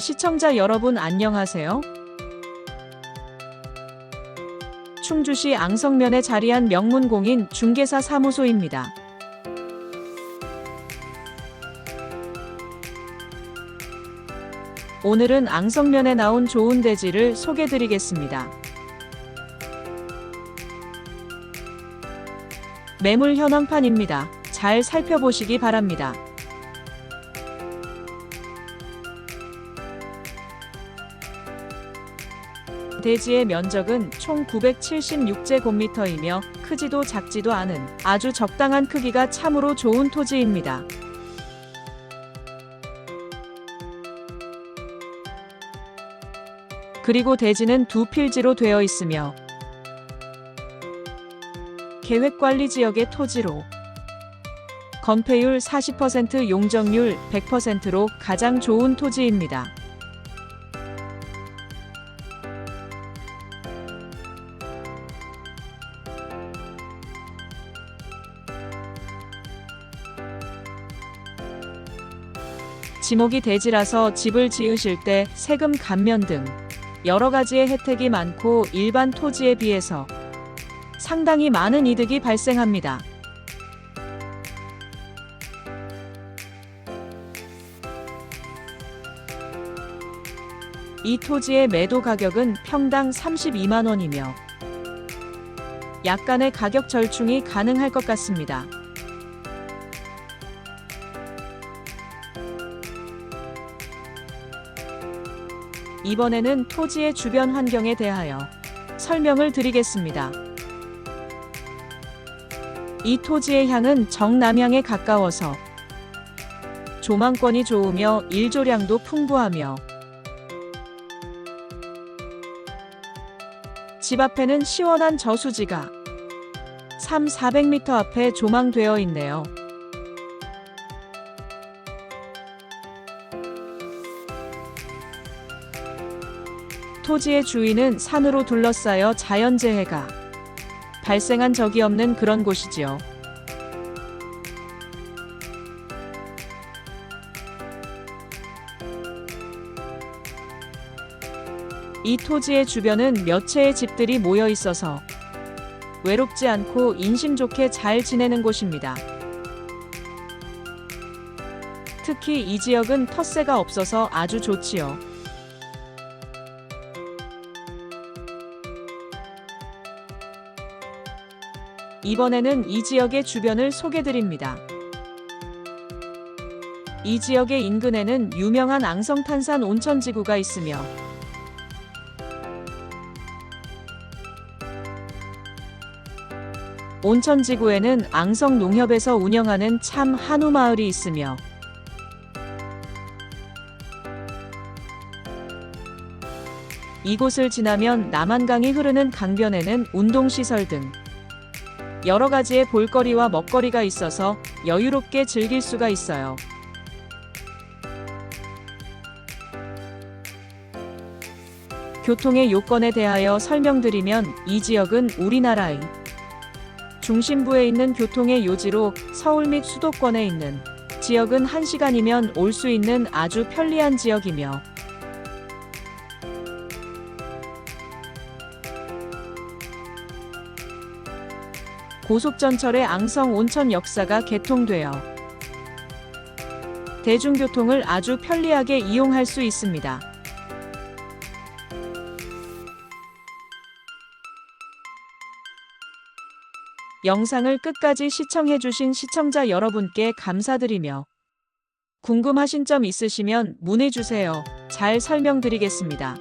시청자 여러분 안녕하세요. 충주시 앙성면에 자리한 명문공인 중개사 사무소입니다. 오늘은 앙성면에 나온 좋은 대지를 소개드리겠습니다. 매물 현황판입니다. 잘 살펴보시기 바랍니다. 대지의 면적은 총 976제곱미터이며 크지도 작지도 않은 아주 적당한 크기가 참으로 좋은 토지입니다. 그리고 대지는 두 필지로 되어 있으며 계획관리 지역의 토지로 건폐율 40% 용적률 100%로 가장 좋은 토지입니다. 지목이 대지라서 집을 지으실 때 세금 감면 등 여러 가지의 혜택이 많고 일반 토지에 비해서 상당히 많은 이득이 발생합니다. 이 토지의 매도 가격은 평당 32만 원이며 약간의 가격 절충이 가능할 것 같습니다. 이번에는 토지의 주변 환경에 대하여 설명을 드리겠습니다. 이 토지의 향은 정남향에 가까워서 조망권이 좋으며 일조량도 풍부하며 집 앞에는 시원한 저수지가 3, 400m 앞에 조망되어 있네요. 토지의 주위는 산으로 둘러싸여 자연재해가 발생한 적이 없는 그런 곳이지요. 이 토지의 주변은 몇 채의 집들이 모여 있어서 외롭지 않고 인심 좋게 잘 지내는 곳입니다. 특히 이 지역은 텃세가 없어서 아주 좋지요. 이번에는 이 지역의 주변을 소개드립니다. 이 지역의 인근에는 유명한 앙성탄산 온천지구가 있으며 온천지구에는 앙성농협에서 운영하는 참 한우 마을이 있으며 이곳을 지나면 남한강이 흐르는 강변에는 운동시설 등 여러 가지의 볼거리와 먹거리가 있어서 여유롭게 즐길 수가 있어요. 교통의 요건에 대하여 설명드리면 이 지역은 우리나라의 중심부에 있는 교통의 요지로 서울 및 수도권에 있는 지역은 1시간이면 올 수 있는 아주 편리한 지역이며 고속전철의 앙성 온천 역사가 개통되어 대중교통을 아주 편리하게 이용할 수 있습니다. 영상을 끝까지 시청해주신 시청자 여러분께 감사드리며 궁금하신 점 있으시면 문의주세요. 잘 설명드리겠습니다.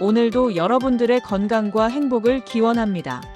오늘도 여러분들의 건강과 행복을 기원합니다.